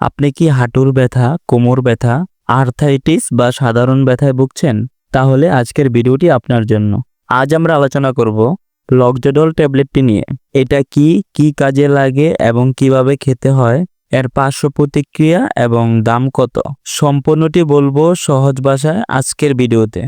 আপনি কি হাঁটুর ব্যথা, কোমর ব্যথা, আর্থাইটিস বা সাধারণ ব্যথায় ভুগছেন? তাহলে আজকের ভিডিওটি আপনার জন্য। আজ আমরা আলোচনা করব লকজেডল ট্যাবলেটটি নিয়ে। এটা কি কি কাজে লাগে এবং কীভাবে খেতে হয়? এর পার্শ্ব প্রতিক্রিয়া এবং দাম কত? সম্পূর্ণটি বলব সহজ ভাষায় আজকের ভিডিওতে।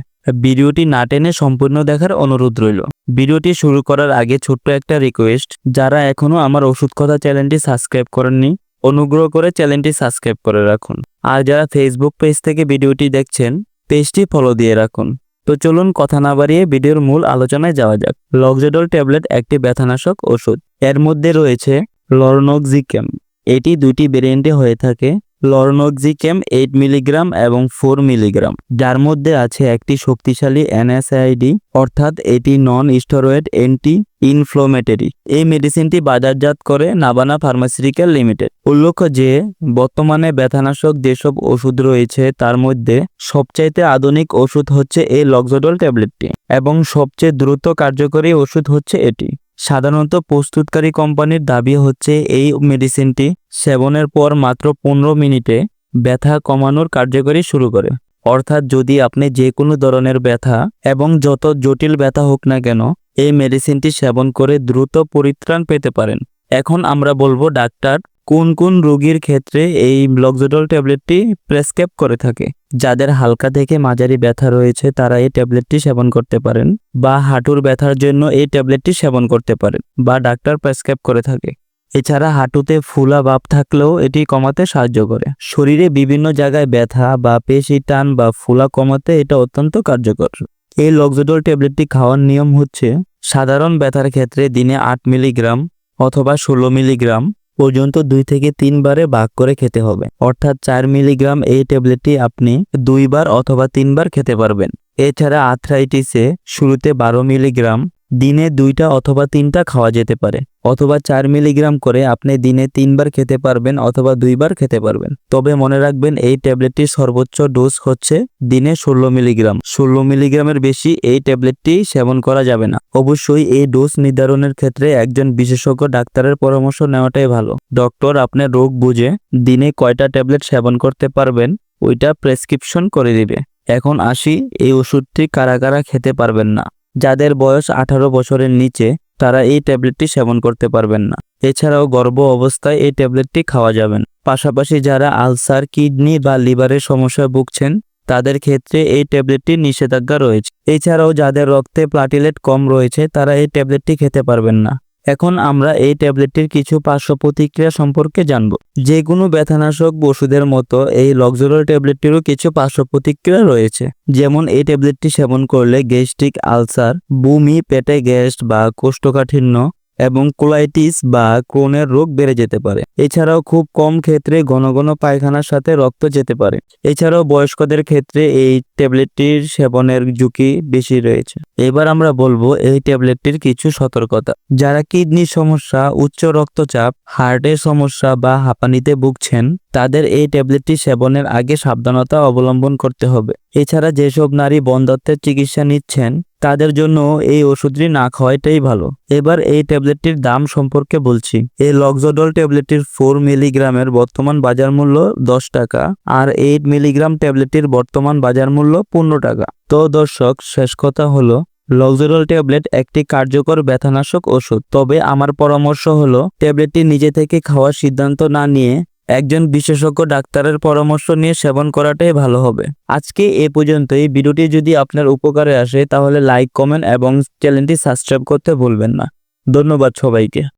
ভিডিওটি না টেনে সম্পূর্ণ দেখার অনুরোধ রইল। ভিডিওটি শুরু করার আগে ছোট্ট একটা রিকোয়েস্ট যারা এখনও আমার ওষুধ কথা চ্যানেলটি সাবস্ক্রাইব করেননি অনুগ্রহ করে চ্যানেলটি সাবস্ক্রাইব করে রাখুন। আর যারা ফেসবুক পেজ থেকে ভিডিওটি দেখছেন পেজটি ফলো দিয়ে রাখুন। তো চলুন কথা না বাড়িয়ে ভিডিওর মূল আলোচনায় যাওয়া যাক। লক্সেডল ট্যাবলেট একটি ব্যথানাশক ওষুধ। এর মধ্যে রয়েছে লরনক্সিকেম। এটি দুটি ভেরিয়েন্টে হয়ে থাকে। লরনক্সিকেম এইট মিলিগ্রাম এবং ফোর মিলিগ্রাম, যার মধ্যে আছে একটি শক্তিশালী এনএসআইডি, অর্থাৎ এটি নন স্টেরয়েড অ্যান্টি ইনফ্লোমেটরি এই মেডিসিনটি বাজারজাত করে নাবানা ফার্মাসিউটিক্যাল লিমিটেড। উল্লেখ্য যে, বর্তমানে ব্যথানাশক যেসব ওষুধ রয়েছে, তার মধ্যে সবচাইতে আধুনিক ওষুধ হচ্ছে এই লক্সোডল ট্যাবলেটটি এবং সবচেয়ে দ্রুত কার্যকরী ওষুধ হচ্ছে এটি। সাধারণত প্রস্তুতকারী কোম্পানির দাবি হচ্ছে এই মেডিসিনটি সেবনের পর মাত্র পনেরো মিনিটে ব্যথা কমানোর কার্যকরী শুরু করে। অর্থাৎ যদি আপনি যে কোনো ধরনের ব্যথা এবং যত জটিল ব্যথা হোক না কেন, এই মেডিসিনটি সেবন করে দ্রুত পরিত্রাণ পেতে পারেন। এখন আমরা বলব ডাক্তার কোন কোন রোগীর ক্ষেত্রে এই ব্লকজোডল ট্যাবলেটটি প্রেসক্রাইব করে থাকে? যাদের হালকা থেকে মাঝারি ব্যথা রয়েছে, তারা এই ট্যাবলেটটি সেবন করতে পারেন বা হাঁটুর ব্যথার জন্য এই ট্যাবলেটটি সেবন করতে পারেন বা ডাক্তার প্রেসক্রাইব করে থাকে। এছাড়া হাঁটুতে ফুলা ভাব থাকলেও এটি কমাতে সাহায্য করে। শরীরে বিভিন্ন জায়গায় ব্যথা বা পেশি টান বা ফুলা কমাতে এটা অত্যন্ত কার্যকর। এই লক্সোডল ট্যাবলেটটি খাওয়ার নিয়ম হচ্ছে, সাধারণ ব্যথার ক্ষেত্রে দিনে আট মিলিগ্রাম অথবা ষোলো মিলিগ্রাম পর্যন্ত দুই থেকে তিনবারে ভাগ করে খেতে হবে। অর্থাৎ চার মিলিগ্রাম এই ট্যাবলেটটি আপনি দুইবার অথবা তিনবার খেতে পারবেন। এছাড়া আর্থ্রাইটিসে শুরুতে বারো মিলিগ্রাম, দিনে দুইটা অথবা তিনটা খাওয়া যেতে পারে। অথবা চার মিলিগ্রাম করে আপনি দিনে তিনবার খেতে পারবেন অথবা দুইবার খেতে পারবেন। তবে মনে রাখবেন এই ট্যাবলেটটির সর্বোচ্চ ডোজ হচ্ছে দিনে ষোলো মিলিগ্রাম। ষোলো মিলিগ্রামের বেশি এই ট্যাবলেটটি সেবন করা যাবে না। অবশ্যই এই ডোজ নির্ধারণের ক্ষেত্রে একজন বিশেষজ্ঞ ডাক্তারের পরামর্শ নেওয়াটাই ভালো। ডক্টর আপনার রোগ বুঝে দিনে কয়টা ট্যাবলেট সেবন করতে পারবেন, ওইটা প্রেসক্রিপশন করে দিবে। এখন আসি এই ওষুধটি কারা কারা খেতে পারবেন না। যাদের বয়স আঠারো বছরের নিচে তারা এই ট্যাবলেটটি সেবন করতে পারবেন না। এছাড়াও গর্ভ অবস্থায় এই ট্যাবলেটটি খাওয়া যাবেন পাশাপাশি যারা আলসার, কিডনি বা লিভারের সমস্যায় ভুগছেন, তাদের ক্ষেত্রে এই ট্যাবলেটটির নিষেধাজ্ঞা রয়েছে। এছাড়াও যাদের রক্তে প্লাটিলেট কম রয়েছে, তারা এই ট্যাবলেটটি খেতে পারবেন না। এখন আমরা এই ট্যাবলেটটির কিছু পার্শ্ব প্রতিক্রিয়া সম্পর্কে জানব। যে কোনো ব্যথানাশক ওষুধের মতো এই লক্সোরল ট্যাবলেটটিরও কিছু পার্শ্ব প্রতিক্রিয়া রয়েছে। যেমন এই ট্যাবলেটটি সেবন করলে গ্যাস্ট্রিক আলসার, বমি, পেটে গ্যাস বা কোষ্ঠকাঠিন্য এবং কোলাইটিস বা ক্রোনের রোগ বেড়ে যেতে পারে। এছাড়াও খুব কম ক্ষেত্রে ঘন ঘন পায়খানার সাথে রক্ত যেতে পারে। এছাড়াও বয়স্কদের ক্ষেত্রে এই ট্যাবলেটটির সেবনের ঝুঁকি বেশি রয়েছে। এবার আমরা বলব এই ট্যাবলেটটির কিছু সতর্কতা। যারা কিডনির সমস্যা, উচ্চ রক্তচাপ, হার্টের সমস্যা বা হাঁপানিতে ভুগছেন, তাদের এই ট্যাবলেটটি সেবনের আগে সাবধানতা অবলম্বন করতে হবে। এছাড়া যেসব নারী বন্ধাত্বের চিকিৎসা নিচ্ছেন, তাদের জন্য এই ওষুধটি না খাওয়াইটাই ভালো। এবার এই ট্যাবলেটটির দাম সম্পর্কে বলছি। এই লক্সোডল ট্যাবলেটটির ফোর মিলিগ্রামের বর্তমান বাজার মূল্য দশ টাকা আর এইট মিলিগ্রাম ট্যাবলেটটির বর্তমান বাজার মূল্য পনেরো টাকা। তো দর্শক, শেষ কথা হলো, লক্সোডল ট্যাবলেট একটি কার্যকর ব্যথানাশক ওষুধ। তবে আমার পরামর্শ হলো, ট্যাবলেটটি নিজে থেকে খাওয়ার সিদ্ধান্ত না নিয়ে একজন বিশেষজ্ঞ ডাক্তারের পরামর্শ নিয়ে সেবন করাটাই ভালো হবে। আজকে এ পর্যন্তই। ভিডিওটি যদি আপনার উপকারে আসে, তাহলে লাইক, কমেন্ট এবং চ্যানেলটি সাবস্ক্রাইব করতে ভুলবেন না। ধন্যবাদ সবাইকে।